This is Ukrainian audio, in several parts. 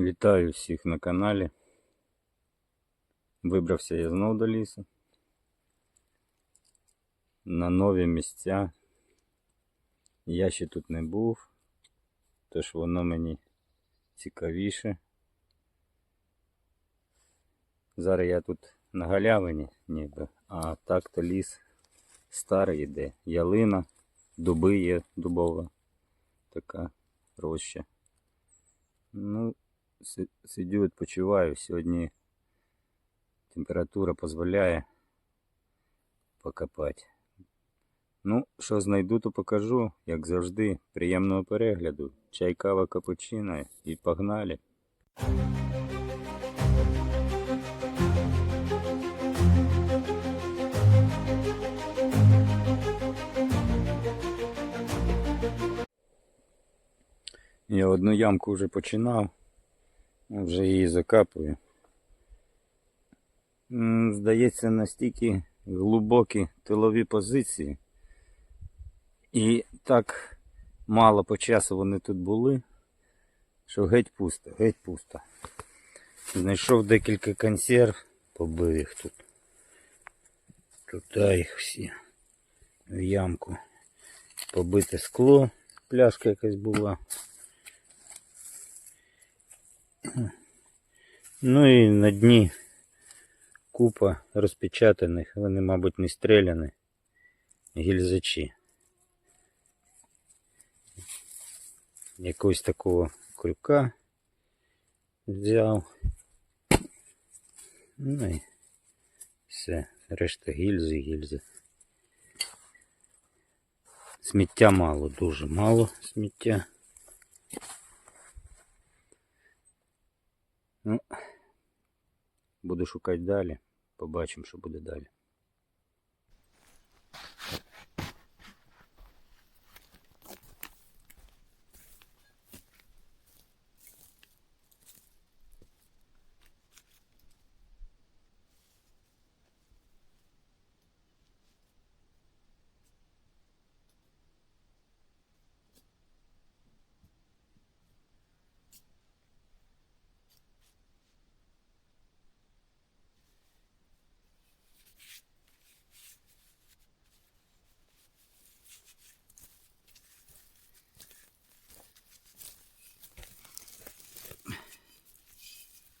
Вітаю всіх на каналі. Вибрався я знов до лісу. На нові місця. Я ще тут не був, тож воно мені цікавіше. Зараз я тут на галявині ніби, а так то ліс старий іде. Ялина, дуби є дубова, така роща. Ну, сидю, відпочиваю. Сьогодні температура дозволяє покопати. Ну, що знайду, то покажу, як завжди. Приємного перегляду. Чай, кава, капучино і погнали. Я одну ямку вже починав, вже її закапую. Здається, настільки глибокі тилові позиції. І так мало по часу вони тут були, що геть пусто, геть пусто. Знайшов декілька консерв, побив їх тут. Тут їх всі в ямку. Побите скло, пляшка якась була. Ну і на дні купа розпечатаних, вони, мабуть, не стріляні, гільзачі. Якогось такого крюка взяв. Ну і все, решта гільзи, гільзи. Сміття мало, дуже мало сміття. Ну, буду шукати далі. Побачимо, що буде далі.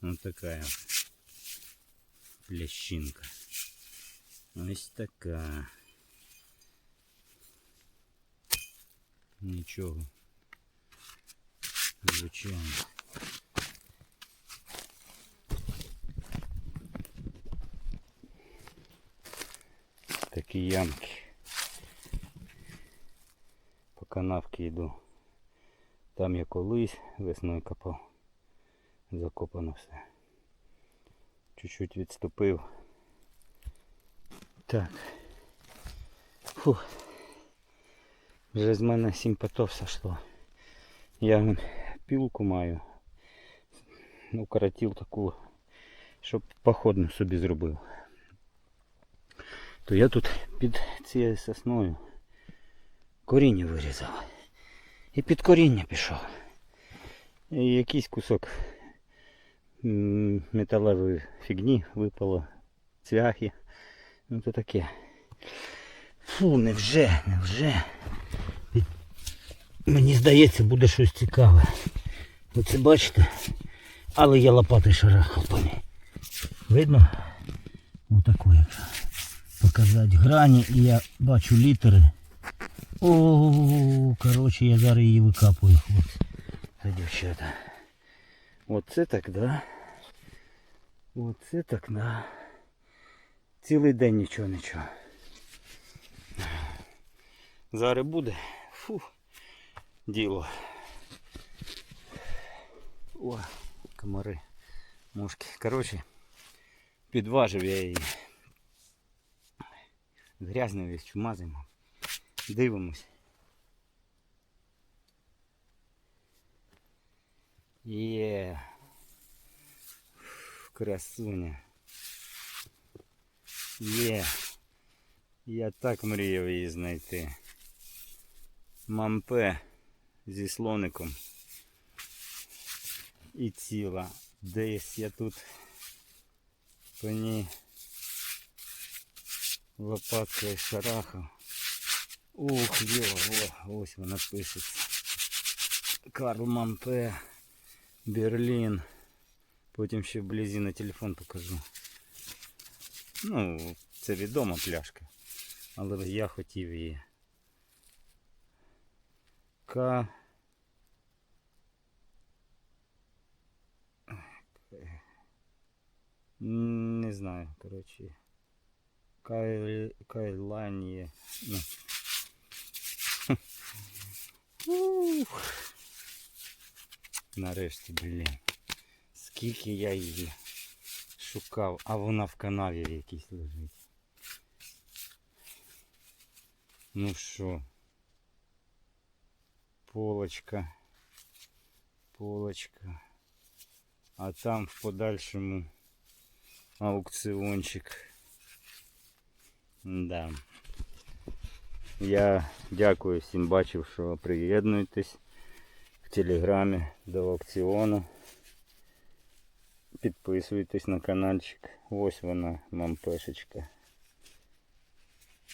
Вот такая плящинка. Ось така. Нічого. Звичайно. Такі ямки. По канавці йду. Там я колись весною копав. Закопано все. Чуть-чуть відступив. Так. Фух. Вже з мене сім потов сошло. Я вон пілку маю. Укоротив таку, щоб походну собі зробив. То я тут під цією сосною коріння вирізав. І під коріння пішов. І якийсь кусок металевої фігні випало, цвяхи. Ну то таке. Фу, невже, невже. Мені здається, буде щось цікаве. Оце бачите? Але я лопатою шарахав по ній. Видно? Отаку якщо показати грані і я бачу літери. О, коротше, я зараз її викапую, хлопці. Та дівчата. Оце так, да. Оце так, да. Цілий день нічого, нічого. Зараз буде. Фу. Діло. О, комари. Мушки. Коротше, підважив я її. Грязно весь чумазимо. Дивимось. Є. Красуня. Є. Я так мріяв її знайти. Мампе зі слоником. і ціла. Десь я тут по ній лопаткою шарахав. Ух, йо, о, ось вона пишеться. Карл Мампе, Берлін. Потім ще вблизі на телефон покажу. Ну, це відома пляшка. Але я хотів її. К. Не знаю, коротше. Кай... Кайланіє. Ну. Ух. Нарешті, блін. Скільки я її шукав, а вона в канаві якійсь лежить. Ну що? Полочка. Полочка. А там в подальшому аукціончик. Да. Я дякую всім бачив, що приєднуєтесь в телеграмі до аукціону. Підписуйтесь на каналчик. Ось вона, мампешечка.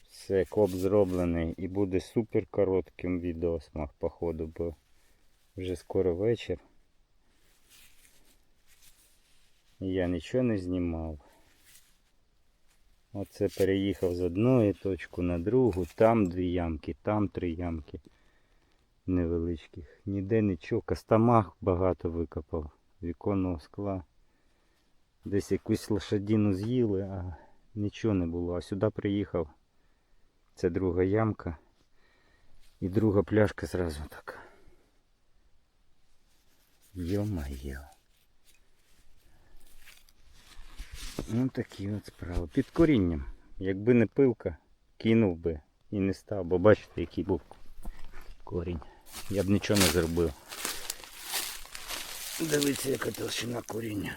Все, коп зроблений і буде супер коротким відео смак походу, бо вже скоро вечір. Я нічого не знімав. Оце переїхав з одної точки на другу, там дві ямки, там три ямки невеличких. Ніде нічого, кастамах багато викопав, віконного скла. Десь якусь лошадіну з'їли, а нічого не було. А сюди приїхав. Це друга ямка. І друга пляшка зразу така. Йо-майо. Ну такі от справи. Під корінням. Якби не пилка, кинув би і не став, бо бачите, який був корінь. Я б нічого не зробив. Дивіться, яка толщина коріння.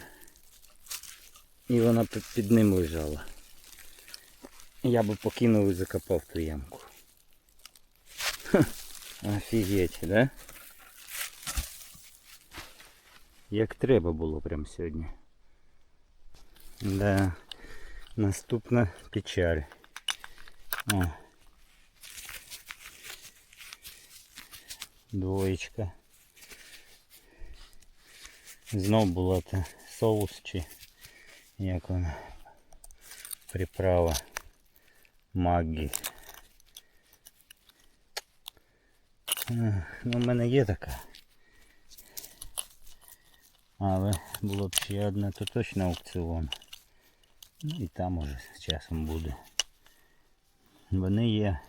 І вона під, ним лежала. Я би покинув і закопав ту ямку. Ха, офігеть, да? Як треба було прям сьогодні. Да. Наступна печаль. О. Двоєчка. Знов була та соус чи як вона приправа Маггі. Ну, в мене є така. Але було б ще одна, то точно аукціон. Ну і там уже з часом буде. Вони є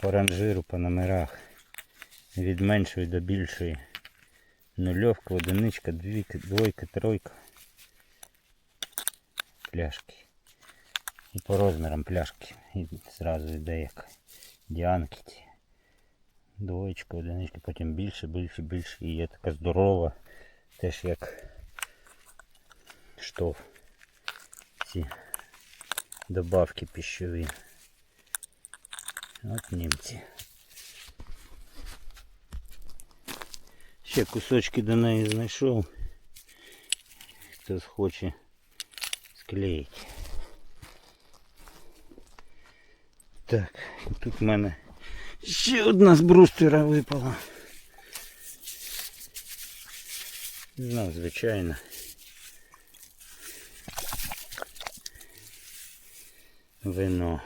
по ранжиру, по номерах. Від меншої до більшої. Нульовка, одиничка, двійка, двойка, тройка. Пляшки. І по розмірам пляшки. І зразу йде як діанки ті. Двоєчка, одиничка, потім більше, більше, більше. І є така здорова. Теж як штоф. Ці добавки пищові. От німці. Ще кусочки до неї знайшов. Хтось хоче склеїти. Так, тут в мене ще одна з брустера випала. Ну, звичайно. Вино.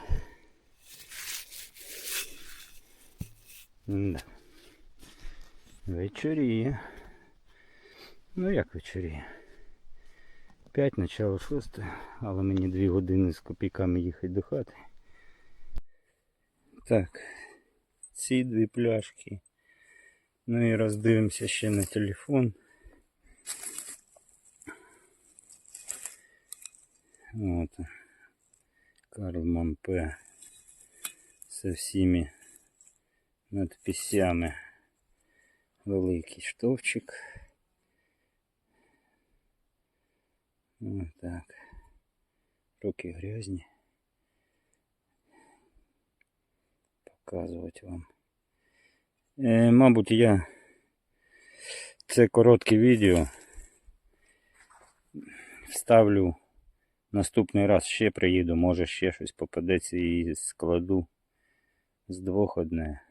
Да. Вечоріє. Ну як вечоріє? 5 начало 6, але мені 2 години з копійками їхати до хати. Так, ці дві пляшки. Ну і роздивимося ще на телефон. От. Карл Мампе со всіми надписями. Великий штовчик. Ось так. Руки грязні. Показувати вам. Е, мабуть, я Це коротке відео. Вставлю наступний раз ще приїду, може ще щось попадеться і складу з двох одне.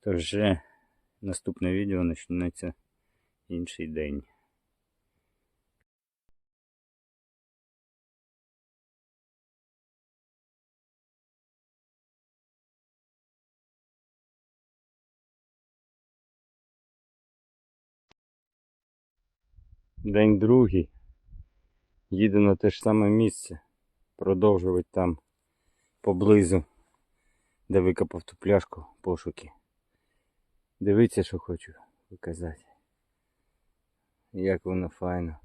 Тож вже наступне відео почнеться інший день. День другий. Їду на те ж саме місце. Продовжувати там поблизу, де викопав ту пляшку пошуки. Дивіться, що хочу показати. Як воно файно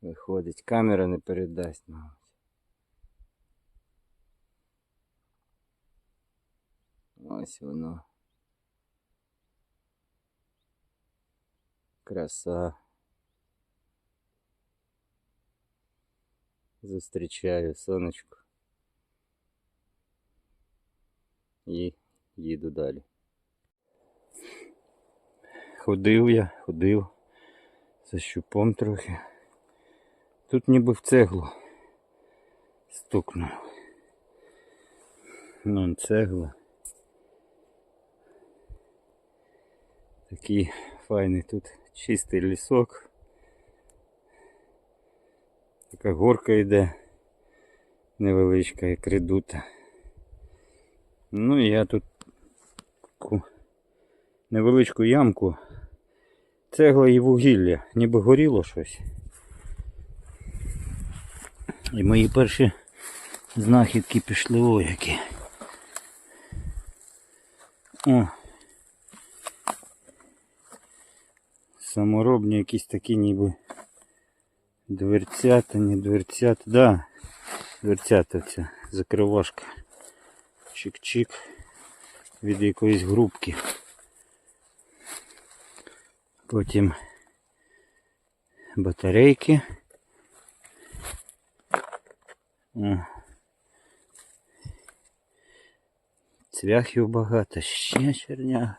виходить. Камера не передасть, мабуть. Ось воно. Краса. Зустрічаю сонечко. І їду далі. Ходив я, ходив за щупом трохи. Тут ніби в цеглу стукнув. Ну, цегла. Такий файний тут чистий лісок. Така горка йде невеличка, як редута. Ну і я тут таку невеличку ямку. Цегла і вугілля, ніби горіло щось. І мої перші знахідки пішли о які. О. Саморобні якісь такі ніби дверцята, не дверцята, да, дверцята ця закривашка. Чик-чик від якоїсь грубки. Потім батарейки. Цвяхів багато, ще черня.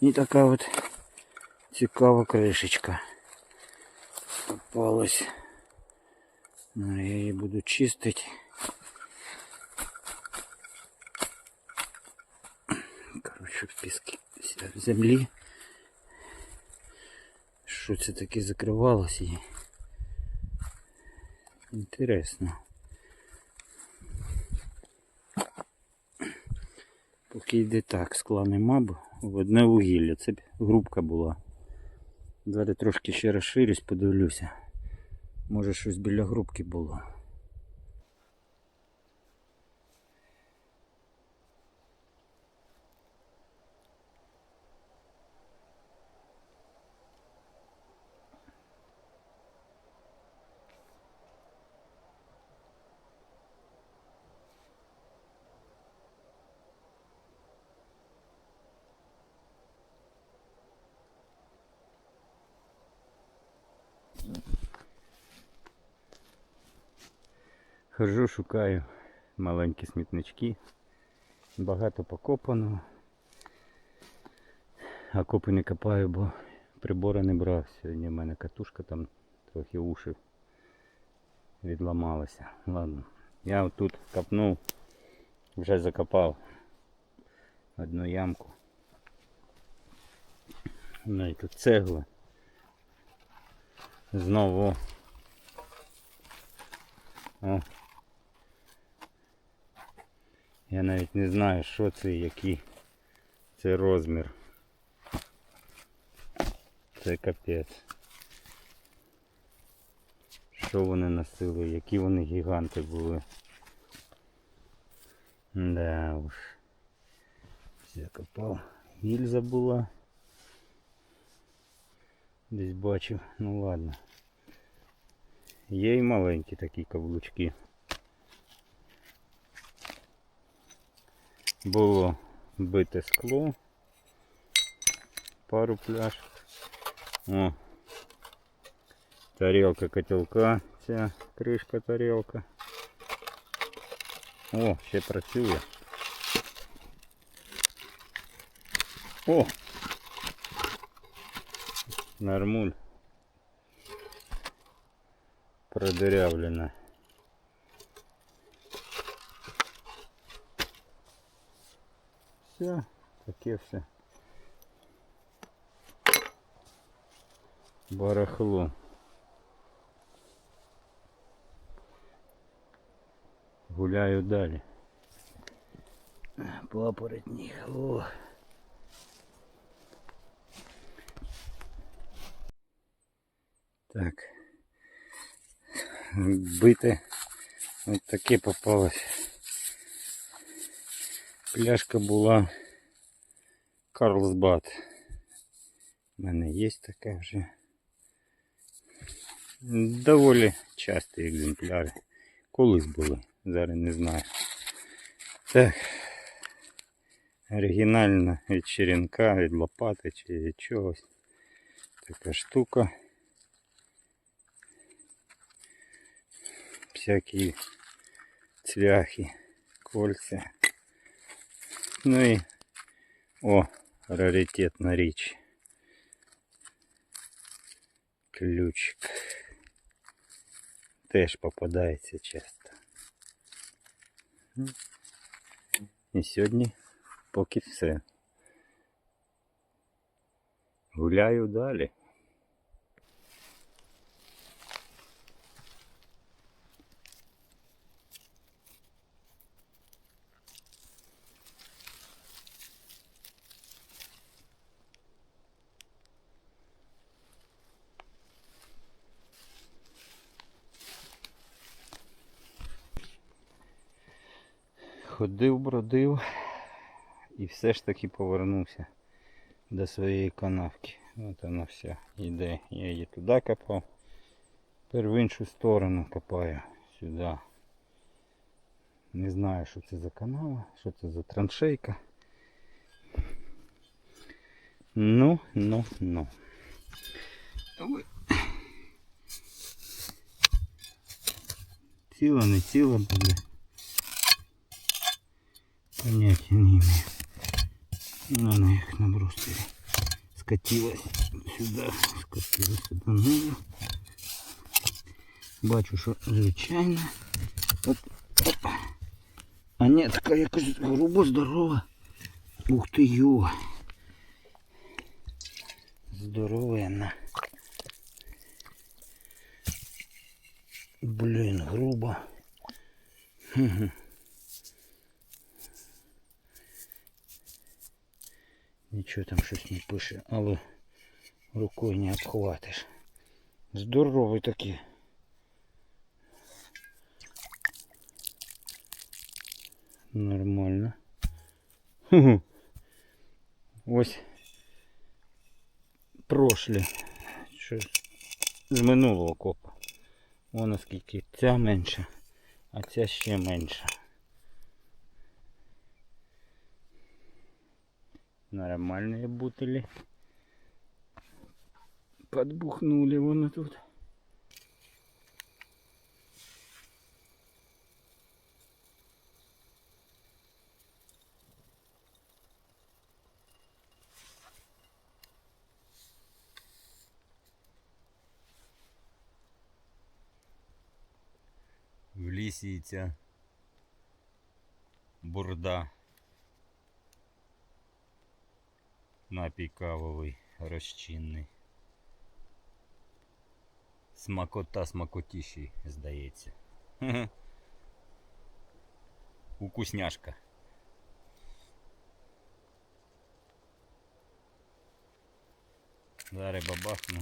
І така от цікава кришечка попалась. Ну, я її буду чистити. Коротше, в піскі в землі. Що це таке закривалося і інтересно. Поки йде так, скла нема, бо одне вугілля. Це б грубка була. Зараз трошки ще розширюсь, подивлюся. Може щось біля грубки було. Хожу, шукаю маленькі смітнички. Багато покопано. А копи не копаю, бо прибора не брав. Сьогодні в мене катушка там трохи уші відламалася. Ладно. Я отут копнув, вже закопав одну ямку. Ну і тут цегла. Знову. О. Я навіть не знаю, що це який це розмір. Це капець. Що вони носили, які вони гіганти були. Да уж. Закопав. Гільза була. Десь бачив, ну ладно. Є і маленькі такі каблучки. Було бите скло. Пару пляшок. О. Тарелка котелка, ця кришка тарелка. О, ще працює. О! Нормуль. Продырявлена. Все, таке все. Барахло. Гуляю далі. Папоротник. О. Так. Бите. Ось таке попалось. Пляшка була Карлсбад. У мене є така вже. Доволі часті екземпляри. Колись були, зараз не знаю. Так. Оригінальна від черенка, від лопати чи від чогось. Така штука. Всякі цвяхи, кольця. Ну і о, раритетна річ. Ключик. Теж попадається часто. І сьогодні поки все. Гуляю далі. Ходив, бродив і все ж таки повернувся до своєї канавки. От вона вся йде. Я її туди копав. Тепер в іншу сторону копаю сюди. Не знаю, що це за канава, що це за траншейка. Ну, ну, ну. Ой. Ціла, не ціла буде. Понятия не имею. Ну, она их на брустере скатилась сюда, скатилась сюда ниже. Бачу, що звичайно. Оп, оп. А ні, така якась грубо здорова. Ух ти йо. Здоровенна. Блін, грубо. Хм-хм. Нічого там щось не пише, але рукою не обхватиш. Здоровий такий. Нормально. Ось прошлі. Що з минулого копа. Вон наскільки ця менша, а ця ще менша. Нормальные бутыли. Подбухнули вон тут. В лісі бурда. Напій кавовий, розчинний. Смакота смакотіший, здається. Укусняшка. Зараз бабахну.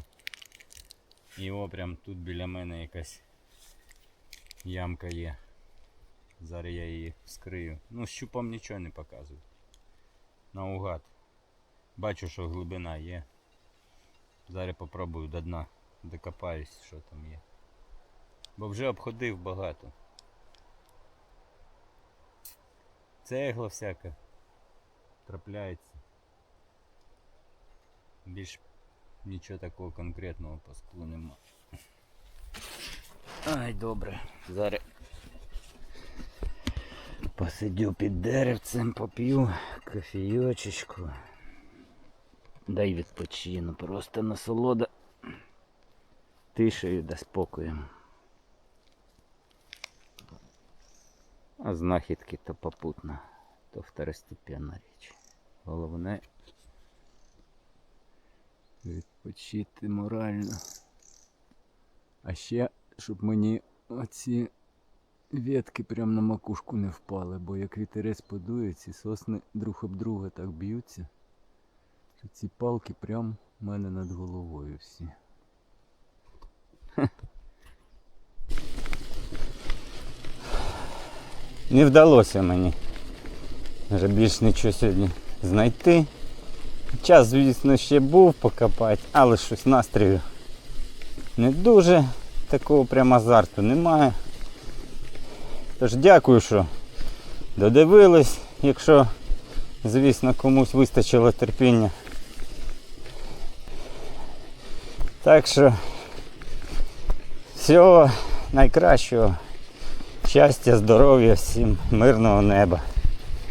І о, прям тут біля мене якась ямка є. Зараз я її вскрию. Ну, щупом нічого не показую. Наугад. Бачу, що глибина є. Зараз попробую до дна докопаюсь, що там є. Бо вже обходив багато. Цегла всяка трапляється. Більш нічого такого конкретного по склу нема. Ай, добре. Зараз посидю під деревцем, поп'ю кофійочечку. Дай відпочину, просто насолода тишею да спокоєм. А знахідки то попутно, то второстепенна річ. Головне відпочити морально. А ще, щоб мені оці ветки прямо на макушку не впали, бо як вітерець подує, ці сосни друг об друга так б'ються, що ці палки прямо в мене над головою всі. Не вдалося мені вже більш нічого сьогодні знайти. Час, звісно, ще був покопати, але щось настрою не дуже такого прям азарту немає. Тож дякую, що додивились, якщо, звісно, комусь вистачило терпіння. Так що всього найкращого, щастя, здоров'я, всім мирного неба.